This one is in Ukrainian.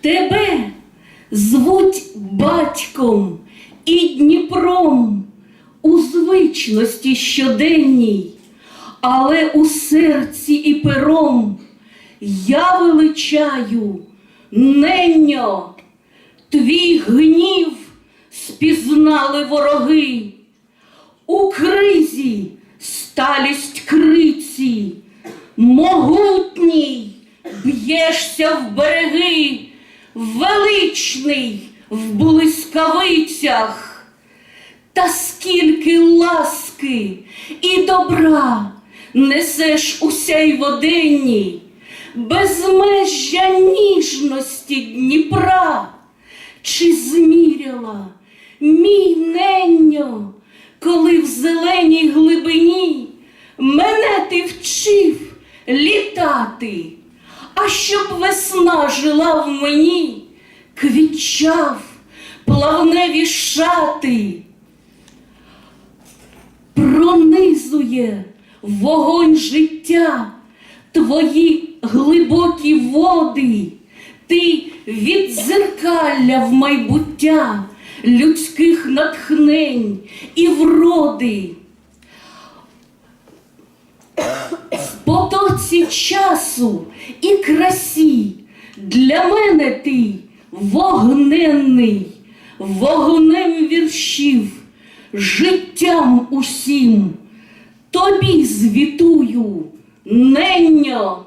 Тебе звуть батьком і Дніпром у звичності щоденній, але у серці і пером я величаю неньо, твій гнів спізнали вороги. У кризі сталість криці, могутній б'єшся в береги, величний в блискавицях. Та скільки ласки і добра несеш у сяй воденні, безмежжя ніжності Дніпра, чи зміряла мій неньо, коли в зеленій глибині мене ти вчив літати, а щоб весна жила в мені, квітчав плавневі шати пронизує вогонь життя, твої глибокі води, ти відзеркалля в майбуття людських натхнень і вроди. В потоці часу і красі для мене ти вогненний, вогнем віршів, життям усім. Тобі звітую, неньо.